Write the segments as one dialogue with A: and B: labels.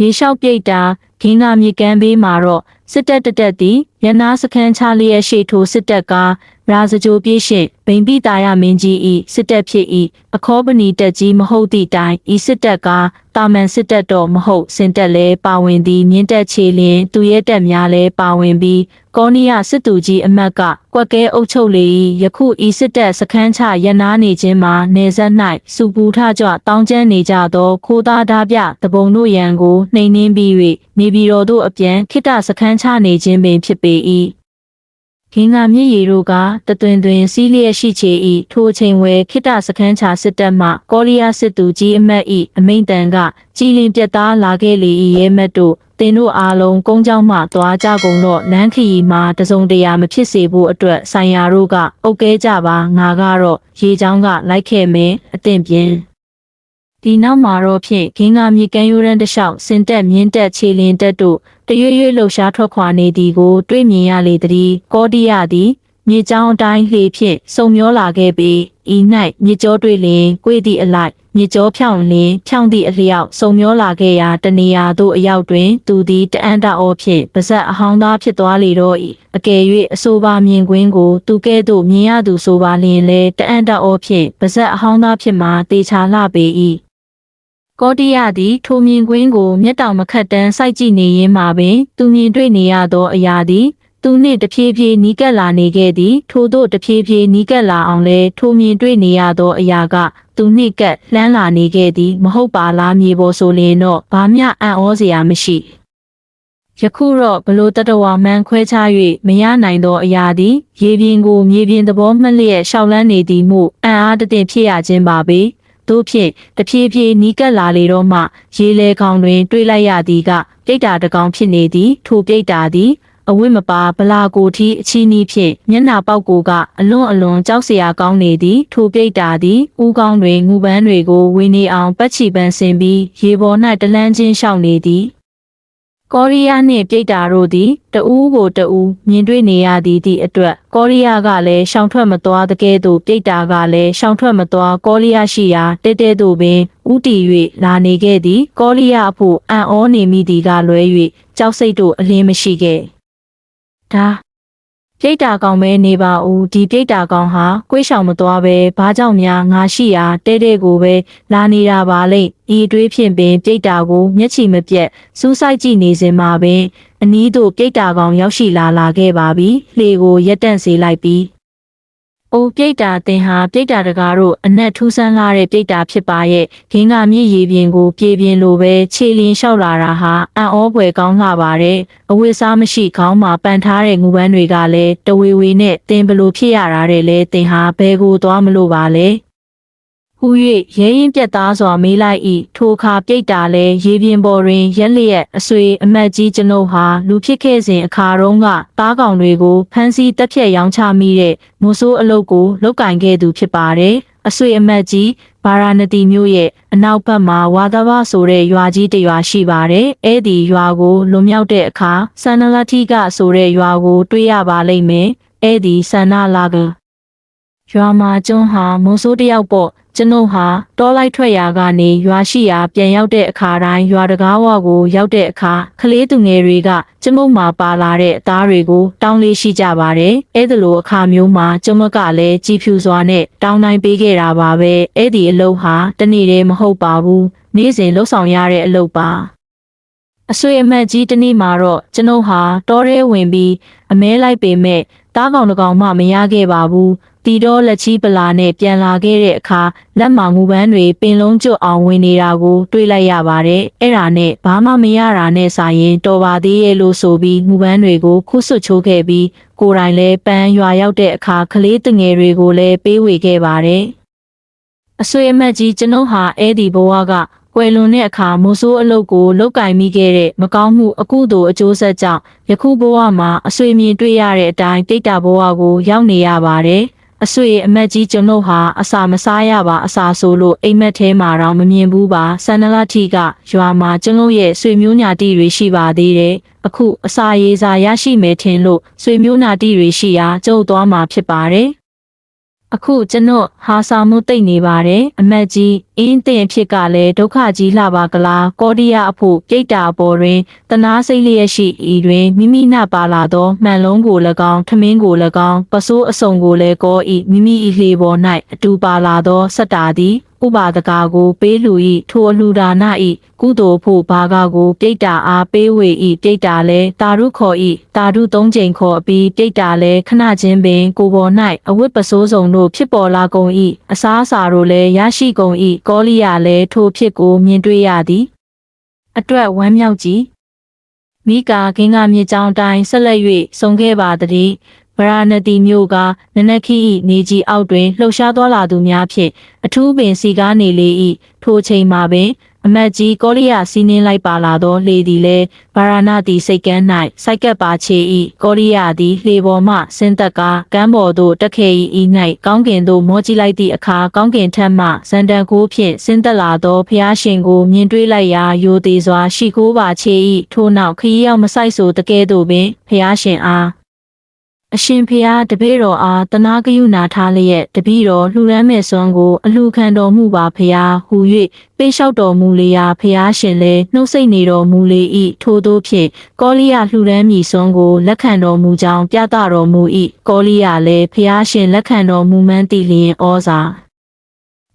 A: ရေလျှောက်ပြိတ်တာဂင်းကမြေကမ်းဘေးမှာတော့စစ်တပ်တက်တက်သည်ရနာစခန်းချလျက်ရှိထိုစစ်တပ်ကရာဇကြိုပြည့်ရှင့်ဗိမ့်ပိတာရမင်းကြီးဤစစ်တပ်ဖြစ်ဤအခောပနီတက်ကြီးမဟုတ်သည့်တိုင်ဤစစ်တပ်က တာမန်စစ်တပ်တော့မဟုတ်စင်တက်လဲပါဝင်သည်မြင့်တက်ချေလင်သူရဲတက်များလဲပါဝင်ပြီးကောနီယာစစ်သူကြီးအမတ်ကကွက်ကဲအုပ်ချုပ်လေ၏ယခုဤစစ်တပ်စခန်းချရနာနေခြင်းမှာနေဆက်၌စူပူထကြွတောင်းကျမ်းနေကြသောခိုးသားဓာပြတပုံတို့ရန်ကိုနှိမ်နှင်းပြီး၍နေပြည်တော်သို့အပြန်ခိတ္တစခန်းချနေခြင်းပင်ဖြစ်ပေ၏ ဂင်္ဂမြစ်ရီတို့ကတသွင်သွင်စီးလျက်ရှိချေ၏ထိုအချိန်ဝယ်ခိတစခန်းချစစ်တပ်မှကောရီးယားစစ်သူကြီးအမတ်၏အမိန့်တန်ကကြည်လင်ပြတ်သားလာခဲ့လေ၏ရဲမတ်တို့တင်တို့အားလုံးကုန်းကြောင်းမှသွားကြကုန်တော့နန်းခရီမှာတစုံတရာမဖြစ်စေဖို့အတွက်ဆိုင်ရာတို့ကအုပ်ကဲကြပါငါကတော့ရေချောင်းကလိုက်ခဲ့မယ်အသင့်ပြင်း ဒီနောက်မှာတော့ဖြင့်ခင်းကမြေကမ်းရိုးရန်တစ်လျှောက်စင်တက်မြင်းတက်ခြေလင်းတက်တို့တရွေ့ရွေ့လှုပ်ရှားထွက်ခွာနေသည်ကို တွေ့မြင်ရလေသည်ကောဒီယာသည်မြေကြောင်းအတိုင်းလှေဖြင့်စုံမျောလာခဲ့ပြီးဤ၌မြေကြောတွေ့လျင်ကိုယ်သည့်အလိုက်မြေကြောဖြောင်းလျင်ဖြောင်းသည့်အလျောက်စုံမျောလာခဲ့ရာတနေရာသို့အရောက်တွင် သူသည်တအန်တာအောဖြင့်ပါဇက်အဟောင်းသားဖြစ်သွားလေတော့၏အကယ်၍အဆိုပါမြင်ကွင်းကိုသူကဲ့သို့မြင်ရသူဆိုပါလျင်လဲတအန်တာအောဖြင့်ပါဇက်အဟောင်းသားဖြစ်မှတေချာလှပေ၏ ကောတိယသည်ထိုမြင်ကွင်းကိုမျက်တောင်မခတ်တန်းစိုက်ကြည့်နေရင်းမှာပင် သူမြင်တွေ့နေရသောအရာသည်သူနှင့်တဖြည်းဖြည်းနီးကပ်လာနေခဲ့သည်ထို့သို့တဖြည်းဖြည်းနီးကပ်လာအောင်လဲထိုမြင်တွေ့နေရသောအရာက သူနှင့်ကပ်လှမ်းလာနေခဲ့သည်မဟုတ်ပါလားမြေပေါ်ဆိုလျင်တော့ဘာမျှအံ့ဩစရာမရှိယခုတော့ဘလို့တတဝါမှန်ခွဲခြား၍မရနိုင်သောအရာသည်ရေပြင်ကိုမြေပြင်သဘောမှတ်လျက်ရှောက်လန်းနေသည်မှုအံ့အားတသင့်ဖြစ်ရခြင်းပါပဲ တို့ဖြင့်တဖြည်းဖြည်းနီးကပ်လာလေတော့မှရေလေကောင်တွင် တွေ့လိုက်ရသည်ကပြိတ္တာတကောင်ဖြစ်နေသည်ထိုပြိတ္တာသည်အဝိမပါဗလာကိုထီအချီနီးဖြင့်မျက်နာပေါက်ကိုကအလွန်အလွန်ကြောက်စရာကောင်းနေသည်ထိုပြိတ္တာသည်ဥကောင်းတွင်ငူပန်းတွေကိုဝင်းနေအောင်ပတ်ချီပန်းဆင်ပြီးရေပေါ်၌တလန်းချင်းရှောင်နေသည် ကောရီးယားနှင့်ပြိတ္တာတို့သည်တဦးကိုတဦးမြင်တွေ့နေရသည်သည့်အတွက်ကောရီးယားကလည်းရှောင်ထွက်မသွားတကယ်သို့ပြိတ္တာကလည်းရှောင်ထွက်မသွားကောရီးယားရှိရာတဲတဲသို့ပင်ဥတီ၍လာနေခဲ့သည်ကောရီးယားအဖို့အံ့ဩနေမိသည်ကလွဲ၍ကြောက်စိတ်တို့အလင်းမရှိခဲ့ဒါ ပြိတ္တာကောင်ပဲနေပါဦးဒီပြိတ္တာကောင်ဟာကိုယ်ဆောင်မသွားပဲဘာကြောင့်များငါရှိရာတဲတဲကိုပဲလာနေတာပါလေဤအတွေးဖြင့်ပင်ပြိတ္တာကိုမျက်ချီမပြတ်စူးစိုက်ကြည့်နေစဉ်မှာပင်အနီးသို့ပြိတ္တာကောင်ရောက်ရှိလာလာခဲ့ပါပြီလှေကိုရက်တန့်စေလိုက်ပြီး အိုပြိတ္တာတင်ဟာပြိတ္တာတကားတို့အနက်ထူးဆန်းလာတဲ့ပြိတ္တာဖြစ်ပါရဲ့ဂင်းကမြည်ရည်ပြင်ကိုပြေပြင်းလိုပဲခြေလင်းလျှောက်လာတာဟာအံ့ဩဖွယ်ကောင်းလှပါတယ်အဝိစားမရှိခေါင်းမှာပန်ထားတဲ့ငူပန်းတွေကလည်းတဝေဝေနဲ့တင်ဘလို့ဖြစ်ရတာတဲ့လဲတင်ဟာဘဲကိုသွားမလို့ပါလဲ ဟူ၍ရဲရင်ပြက်သားစွာမေးလိုက်၏ထိုအခါပြိတ္တာလဲရေပြင်ပေါ်တွင်ရက်လျက်အဆွေအမတ်ကြီးကျွန်ုပ်ဟာလူဖြစ်ခဲ့စဉ်အခါတုန်းကတားကောင်တွေကိုဖမ်းဆီးတပ်ဖြတ်ရောင်းချမိတဲ့မိုးဆိုးအလုတ်ကိုလုတ်ကင်ခဲ့သူဖြစ်ပါတယ်အဆွေအမတ်ကြီးဗာရာဏသီမြို့ရဲ့အနောက်ဘက်မှာဝါသဘဆိုတဲ့ရွာကြီးတစ်ရွာရှိပါတယ်။အဲ့ဒီရွာကိုလွန်မြောက်တဲ့အခါဆန္နလတိကဆိုတဲ့ရွာကိုတွေ့ရပါလိမ့်မယ်။အဲ့ဒီဆန္နလာကရွာမှာကျွန်းဟာမိုးဆိုးတစ်ယောက်ပေါ့ ကျွန်ုပ်ဟာတောလိုက်ထွက်ရာကနေရွာရှိရာပြန်ရောက်တဲ့အခါတိုင်းရွာတကားဝကိုရောက်တဲ့အခါကလေးသူငယ်တွေကကျွန်ုပ်မှာပါလာတဲ့အသားတွေကိုတောင်းလေးရှိကြပါတယ်။အဲ့ဒါလိုအခါမျိုးမှာကျွန်မကလည်းကြည်ဖြူစွာနဲ့တောင်းတိုင်းပေးခဲ့တာပါပဲ။အဲ့ဒီအလုပ်ဟာတနေ့တည်းမဟုတ်ပါဘူး။နေ့စဉ်လှုပ်ဆောင်ရတဲ့အလုပ်ပါ။အဆွေအမတ်ကြီးတနေ့မှာတော့ကျွန်ုပ်ဟာတောထဲဝင်ပြီးအမဲလိုက်ပေမဲ့တားကောင်တစ်ကောင်မှမရခဲ့ပါဘူး တီတော့လက်ချီပလာနဲ့ပြန်လာခဲ့တဲ့အခါလက်မောင်ငူပန်းတွေပင်လုံးကျွတ်အောင်ဝင်နေတာကိုတွေ့လိုက်ရပါတယ်အဲ့ဒါနဲ့ဘာမှမရတာနဲ့စာရင်တော်ပါသေးရဲ့လို့ဆိုပြီးငူပန်းတွေကိုခုဆွတ်ချိုးခဲ့ပြီးကိုယ်တိုင်လည်းပန်းရွာရောက်တဲ့အခါကလေးတငယ်တွေကိုလည်းပေးဝေခဲ့ပါတယ်အဆွေအမတ်ကြီးကျွန်ုပ်ဟာအဲ့ဒီဘဝကကွယ်လွန်တဲ့အခါမိုးဆိုးအလုတ်ကိုလုတ်ကင်မိခဲ့တဲ့မကောင်းမှုအကုသိုလ်အကျိုးဆက်ကြောင့်ယခုဘဝမှာအဆွေမြင်တွေ့ရတဲ့အတိုင်းတိတ်တာဘဝကိုရောက်နေရပါတယ်။ အဆွေအမတ်ကြီးကျွန်ုပ်ဟာအစာမစားရပါအစာဆိုလို့အိမ်မက်ထဲမှာတော့မမြင်ဘူးပါဆန္ဒလတိကရွာမှာကျွန်ုပ်ရဲ့ဆွေမျိုးညာတိတွေရှိပါသေးတယ်။အခုအစာရေးစာရရှိမယ်ထင်လို့ဆွေမျိုးညာတိတွေရှိရာကျုပ်သွားမှာဖြစ်ပါတယ်။ အခုကျွန်တော်ဟာစာမှုတိတ်နေပါတယ်အမတ်ကြီးအင်းတင်ဖြစ်ကလည်းဒုက္ခကြီးလှပါကလားကောဒီယာအဖို့ပြိတ္တာအပေါ်တွင်တနာစိတ်လျက်ရှိဤတွင်မိမိနှပါလာသောမှန်လုံးကို၎င်းထမင်းကို၎င်းပစိုးအစုံကိုလည်းကောဤမိမိဤလေပေါ်၌အတူပါလာသောစက်တာသည် ဥပါဒကာကို ပေးလူဤထိုအလှူဒါနဤကုသိုလ်ဖို့ဘာကကိုပြိတ္တာအားပေးဝေဤပြိတ္တာလဲတာရုခေါ်ဤတာရုသုံးချိန်ခေါ်အပြီးပြိတ္တာလဲခဏချင်းပင်ကိုပေါ်၌အဝတ်ပစိုးစုံတို့ဖြစ်ပေါ်လာကုန်ဤအစားအစာတို့လည်းရရှိကုန်ဤကောလိယလဲထိုဖြစ်ကို မြင်တွေ့ရသည်အတွက်ဝမ်းမြောက်ကြည်မိကာဂင်္ဂမြေကြောင်းတိုင်းဆက်လက်၍ဆုံခဲ့ပါသည် ဗရာဏတိမြို့ကနနခိ၏နေကြီးအောက်တွင်လှုပ်ရှားသွားလာသူများဖြင့်အထူးပင်စီကားနေလေ၏ထိုချိန်မှာပင်အမတ်ကြီးကောလိယာစီးနှင်းလိုက်ပါလာသောလေသည်လည်းဗာရာဏတိစိတ်ကမ်း၌စိုက်ကပ်ပါချေ၏ကောလိယာသည်လေပေါ်မှဆင်းသက်ကာကမ်းပေါ်သို့တက်ခဲ့၏ဤ၌ကောင်းကင်သို့မောကြည့်လိုက်သည့်အခါကောင်းကင်ထက်မှဇန်တန်ကိုဖြင့်ဆင်းသက်လာသောဖျားရှင်ကိုမြင်တွေ့လိုက်ရာယိုသေးစွာရှိခိုးပါချေ၏ထို့နောက်ခရီးရောက်မဆိုင်ဆိုတကဲ့သို့ပင်ဖျားရှင်အား အရှင်ဖျားတပည့်တော်အားတနာကယုနာထားလျက်တပည့်တော်လှူဒန်းမဲ့စွမ်းကိုအလှခံတော်မူပါဖျားဟူ၍ပေးလျှောက်တော်မူလေရာဖျားရှင်လည်းနှုတ်ဆက်နေတော်မူလေ၏ထို့သောဖြင့်ကောလိယလှူဒန်းမည်စွမ်းကိုလက်ခံတော်မူကြောင်းပြသတော်မူ၏ကောလိယလည်းဖျားရှင်လက်ခံတော်မူမှန်းသိလျင်ဩဇာ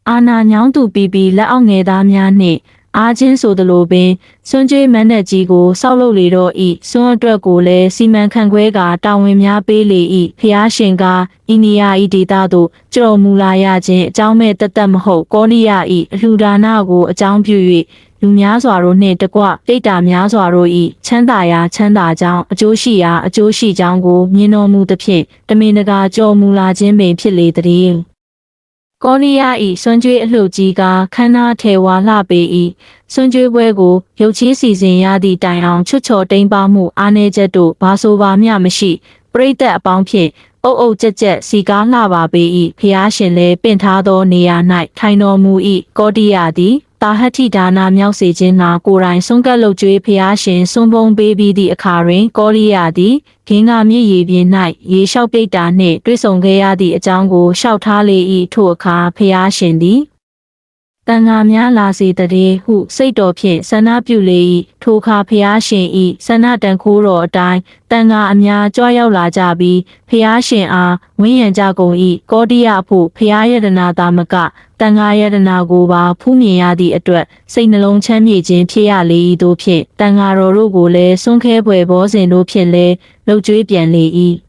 A: အာနာညောင်းသူပြီးပြီးလက်အောက်ငယ်သားများနှင့် အားချင်းဆိုသလိုပင်စွန့်ကြွေးမန်းတဲ့ကြီးကိုစောက်လုပ်လေတော့ဤစွန့်အတွက်ကိုလည်းစီမံခန့်ခွဲကတာဝန်များပေးလေ၏ဖျားရှင်ကအိန္ဒိယဤဒေသသို့ကြော်မူလာရခြင်းအကြောင်းမဲ့တသက်မဟုတ်ကောလိယဤအလှူဒါနကိုအကြောင်းပြု၍လူများစွာတို့နှင့်တကွတိတ်တာများစွာတို့ဤချမ်းသာရာချမ်းသာကြောင်းအကျိုးရှိရာအကျိုးရှိကြောင်းကိုမြင်တော်မူသဖြင့်တမင်တကာကြော်မူလာခြင်းပင်ဖြစ်လေသည် ကောရီးယား၏စွန်ကျွေးအလှုပ်ကြီးကခန္ဓာထေဝါလှပေ၏စွန်ကျွေးပွဲကိုရုပ်ချီးစီစဉ်ရသည့်တိုင်အောင်ချွတ်ချော်တိမ်ပါမှုအားနည်းချက်တို့ဘာဆိုပါမျှမရှိပရိသတ်အပေါင်းဖြင့်အုပ်အုပ်ကြက်ကြက်စီကားလှပါပေ၏ဖျားရှင်လည်းပင့်ထားသောနေရာ၌ထိုင်တော်မူ၏ကောတိယသည် တာဟတိဒါနာမြောက်စေခြင်းနာကိုယ်တိုင်ဆုံးကပ်လုပ်ကြွေးဖျားရှင်စွန်ပုံပေးပြီးသည့်အခါတွင်ကောရိယာသည်ဂင်္ဂမြစ်ရေပြင်၌ရေလျှောက်ပိတ်တာနှင့်တွေ့ဆုံခဲ့ရသည့်အကြောင်းကိုလျှောက်ထားလေ၏ထို့အခါဖျားရှင်သည် တန်ဃာများလာစေတည်းဟု စိတ်တော်ဖြင့်ဆန္ဒပြုလေ၏ထိုအခါဖျားရှင်၏ဆန္ဒတန်ခိုးတော်အတိုင်းတန်ဃာအများကြွရောက်လာကြပြီးဖျားရှင်အားဝင်းရံကြကုန်၏ကောတိယဖို့ဖျားယတနာသာမကတန်ဃာယတနာကိုပါဖူးမြင်ရသည့်အတွက်စိတ်နှလုံးချမ်းမြေ့ခြင်းဖြစ်ရလေ၏တို့ဖြင့်တန်ဃာတော်တို့ကိုလည်းစွန့်ခဲပွေဘောစဉ်တို့ဖြင့်လည်းလှုပ်ကြွေးပြန်လေ၏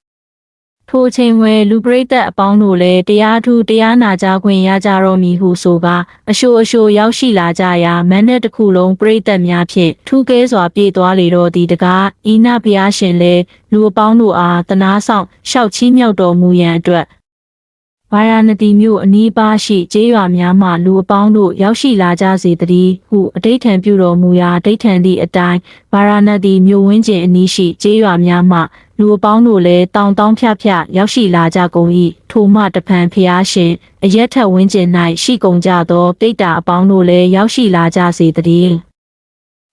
A: ထိုအချိန်ဝဲလူပရိသတ်အပေါင်းတို့လည်းတရားထူးတရားနာကြခွင့်ရကြတော့မည်ဟုဆိုကာအရှိုအရှိုရောက်ရှိလာကြရာမန်းတဲ့တစ်ခုလုံးပရိသတ်များဖြင့်ထူးကဲစွာပြေးသွားလေတော့သည်တကားဤနာဘုရားရှင်လည်းလူအပေါင်းတို့အားတနာဆောင်ရှောက်ချီးမြှောက်တော်မူရန်အတွက်ဗာရာဏသီမြို့အနီးပါးရှိကျေးရွာများမှလူအပေါင်းတို့ရောက်ရှိလာကြစေတည်းဟုအတိတ်ထံပြုတော်မူရာအတိတ်ထံသည့်အတိုင်းဗာရာဏသီမြို့ဝင်းကျင်အနီးရှိကျေးရွာများမှ လူအပေါင်းတို့လည်းတောင်တောင်ဖြဖြရောက်ရှိလာကြကုန်၏ထိုမှတဖန်ဖျားရှင်အရက်ထက်ဝင်းကျင်၌ရှိကုန်ကြသောတိတ်တာအပေါင်းတို့လည်းရောက်ရှိလာကြစေတည်း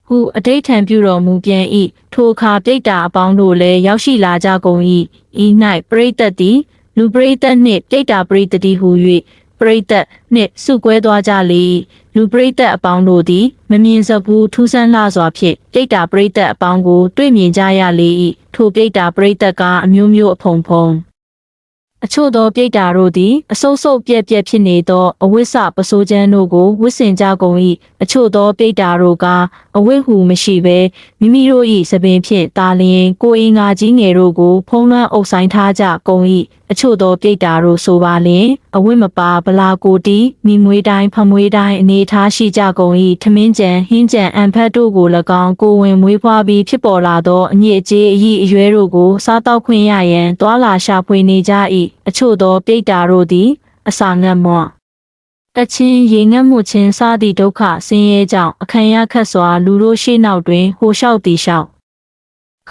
A: ဟုအတိတ်ထံပြုတော်မူပြန်၏ထိုအခါပြိတ္တာအပေါင်းတို့လည်းရောက်ရှိလာကြကုန်၏ဤ၌ပရိသတ်သည်လူပရိသတ်နှင့်ပြိတ္တာပရိသတိဟု၍ ပရိသတ်နှင့်စုကွဲသွားကြလေ၏လူပရိသတ်အပေါင်းတို့သည်မမြင်စဘူးထူးဆန်းလှစွာဖြင့်ပြိတ္တာပရိသတ်အပေါင်းကို တွေ့မြင်ကြရလေ၏ထိုပြိတ္တာပရိသတ်ကအမျိုးမျိုးအဖုံဖုံအချို့သောပြိတ္တာတို့သည်အဆုပ်ဆုပ်ပြက်ပြက်ဖြစ်နေသောအဝိစ္စပစိုးချမ်းတို့ကိုဝစ်စင်ကြကုန်၏အချို့သောပြိတ္တာတို့ကအဝိဟုမရှိဘဲမိမိတို့၏သပင်ဖြင့်တာလျင်ကိုအင်္ဂါကြီးငယ်တို့ကိုဖုံးလွှမ်းအုပ်ဆိုင်ထားကြကုန်၏ အချို့သောပြိတ္တာတို့ဆိုပါလျင်အဝိမပါဗလာကိုတီမိမွေးတိုင်းဖမွေးတိုင်းအနေထားရှိကြကုန်၏ထမင်းကြံဟင်းကြံအံဖတ်တို့ကို၎င်းကိုဝင်မွေးဖွားပြီးဖြစ်ပေါ်လာသောအညစ်အကြေးအည်အရွယ်တို့ကိုစားတောက်ခွင့်ရရန်သွာလာရှာဖွေနေကြ၏အချို့သောပြိတ္တာတို့သည် အစာငတ်မော့တချင်းရေငတ်မှုချင်းစသည့်ဒုက္ခဆင်းရဲကြောင့်အခံရခတ်စွာလူတို့ရှေ့နောက်တွင်ဟိုလျှောက်တီလျှောက်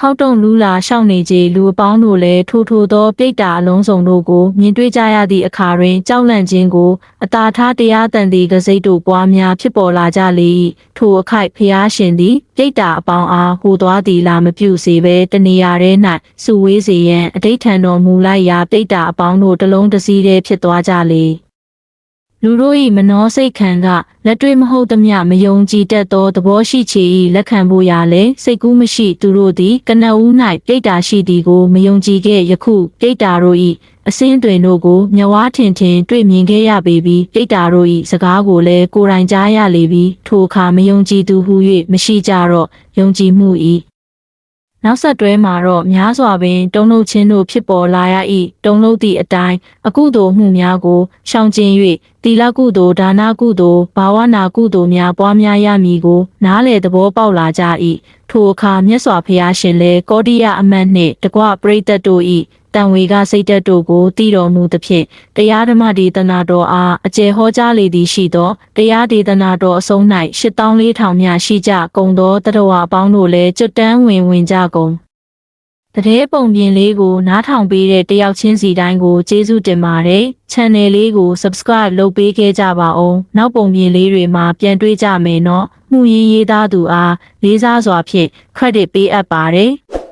A: ခောက်တုံလူလာရှောင်းနေကြလူအပေါင်းတို့လည်းထိုးထိုးသောပြိတ္တာအလုံးစုံတို့ကိုမြင်တွေ့ကြရသည့်အခါတွင်ကြောက်လန့်ခြင်းကိုအသာထားတရားတန်သည့်ကစိတ်တို့ပွားများဖြစ်ပေါ်လာကြလေ၏ထိုအခိုက်ဖျားရှင်သည်ပြိတ္တာအပေါင်းအားဟိုသွားသည်လာမပြုစေဘဲတနေရာထဲ၌စုဝေးစေရန်အဋိဋ္ဌံတော်မူလိုက်ရာပြိတ္တာအပေါင်းတို့တစ်လုံးတစ်စည်းတည်းဖြစ်သွားကြလေ လူတို့၏မနောစိတ်ခံကလက်တွေ့မဟုတ်သမျှမယုံကြည်တတ်သောသဘောရှိချေ၏လက်ခံဖို့ရာလေစိတ်ကူးမရှိသူတို့သည်ကနဦး၌ပြိတ္တာရှိသည်ကိုမယုံကြည်ခဲ့ယခုပြိတ္တာတို့၏အစင်းတွင်တို့ကိုမြဝါထင်ထင်တွေ့မြင်ခဲ့ရပေပြီးပြိတ္တာတို့၏စကားကိုလည်းကိုယ်တိုင်ကြားရလေပြီးထိုအခါမယုံကြည်သူဟု၍မရှိကြတော့ယုံကြည်မှု၏ နောက်ဆက်တွဲမှာတော့များစွာပင်တုံ့နှုတ်ခြင်းတို့ဖြစ်ပေါ်လာရ၏တုံ့နှုတ်သည့်အတိုင်းအကုသိုလ်မှုများကိုရှောင်ကျဉ်၍တီလကုသိုလ်ဒါနကုသိုလ်ဘာဝနာကုသိုလ်များပွားများရမည်ကိုနားလေသဘောပေါက်လာကြ၏ထိုအခါမြတ်စွာဘုရားရှင်လည်းကောတိယအမတ်နှင့်တကွပရိသတ်တို့၏ တန်ဝေကစိတ်သက်တို့ကိုတည်တော်မူသဖြင့်တရားဓမ္မဒေသနာတော်အားအကျယ်ဟောကြားလေသည်ရှိသောတရားဒေသနာတော်အဆုံး၌8400မြရှိကြကုန်သောတတဝအပေါင်းတို့လည်းကျွတ်တန်းဝင်ဝင်ကြကုန်တတဲ့ပုံပြင်လေးကိုနားထောင်ပေးတဲ့တယောက်ချင်းစီတိုင်းကိုကျေးဇူးတင်ပါတယ်။ Channel လေးကို Subscribe လုပ်ပေးခဲ့ကြပါအောင်။နောက်ပုံပြင်လေးတွေမှာပြန်တွေ့ကြမယ်နော်။မှုရေးရေးသားသူအားလေးစားစွာဖြင့် credit ပေးအပ်ပါတယ်။